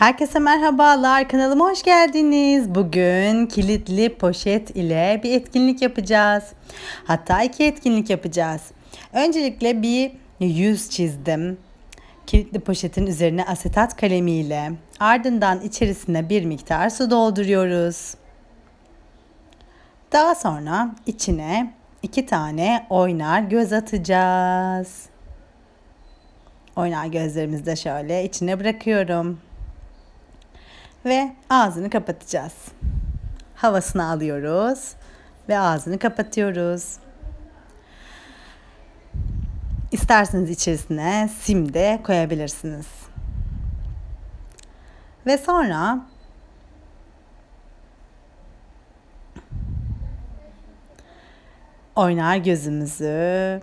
Herkese merhabalar. Kanalıma hoş geldiniz. Bugün kilitli poşet ile bir etkinlik yapacağız. Hatta iki etkinlik yapacağız. Öncelikle bir yüz çizdim. Kilitli poşetin üzerine asetat kalemiyle. Ardından içerisine bir miktar su dolduruyoruz. Daha sonra içine iki tane oynar göz atacağız. Oynar gözlerimizi de şöyle içine bırakıyorum ve ağzını kapatacağız. Havasını alıyoruz ve ağzını kapatıyoruz. İsterseniz içerisine sim de koyabilirsiniz. Ve sonra oynar gözümüzü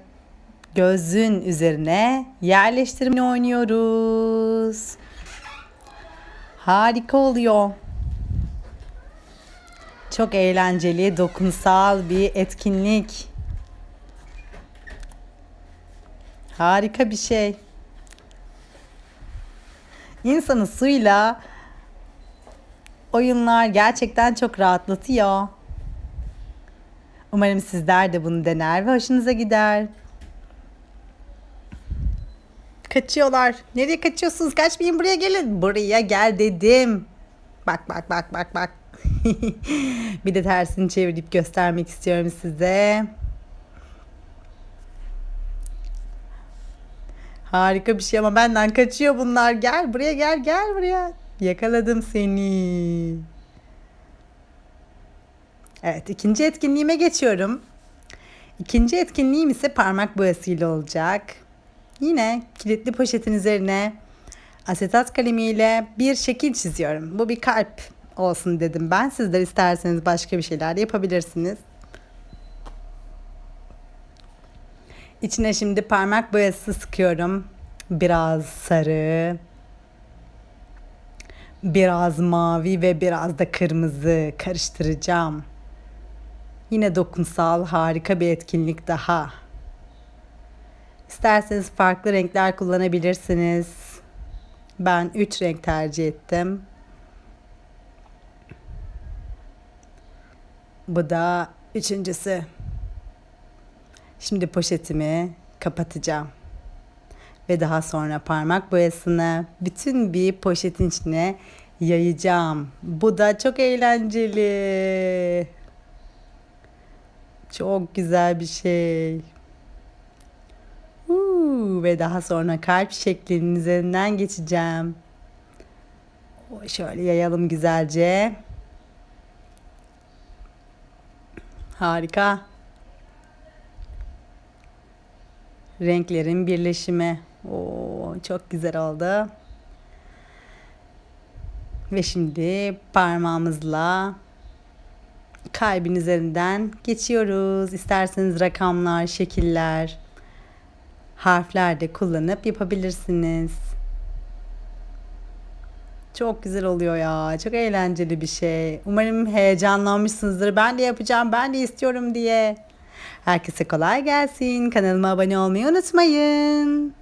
gözün üzerine yerleştirme oynuyoruz. Harika oluyor. Çok eğlenceli, dokunsal bir etkinlik. Harika bir şey. İnsanı suyla oyunlar gerçekten çok rahatlatıyor. Umarım sizler de bunu dener ve hoşunuza gider. Kaçıyorlar. Nereye kaçıyorsunuz? Kaçmayın buraya gelin. Buraya gel dedim. Bak bak bak bak bak. bir de tersini çevirip göstermek istiyorum size. Harika bir şey ama benden kaçıyor bunlar. Gel buraya gel gel buraya. Yakaladım seni. Evet ikinci etkinliğime geçiyorum. İkinci etkinliğim ise parmak boyasıyla olacak. Yine kilitli poşetin üzerine asetat kalemiyle bir şekil çiziyorum. Bu bir kalp olsun dedim ben. Sizler isterseniz başka bir şeyler yapabilirsiniz. İçine şimdi parmak boyası sıkıyorum. Biraz sarı, biraz mavi ve biraz da kırmızı karıştıracağım. Yine dokunsal harika bir etkinlik daha. İsterseniz farklı renkler kullanabilirsiniz. Ben 3 renk tercih ettim. Bu da üçüncüsü. Şimdi poşetimi kapatacağım. Ve daha sonra parmak boyasını bütün bir poşetin içine yayacağım. Bu da çok eğlenceli. Çok güzel bir şey. Ve daha sonra kalp şeklinin üzerinden geçeceğim. Şöyle yayalım güzelce. Harika. Renklerin birleşimi. Oo, çok güzel oldu. Ve şimdi parmağımızla kalbin üzerinden geçiyoruz. İsterseniz rakamlar, şekiller, harfler de kullanıp yapabilirsiniz. Çok güzel oluyor ya. Çok eğlenceli bir şey. Umarım heyecanlanmışsınızdır. Ben de yapacağım, ben de istiyorum diye. Herkese kolay gelsin. Kanalıma abone olmayı unutmayın.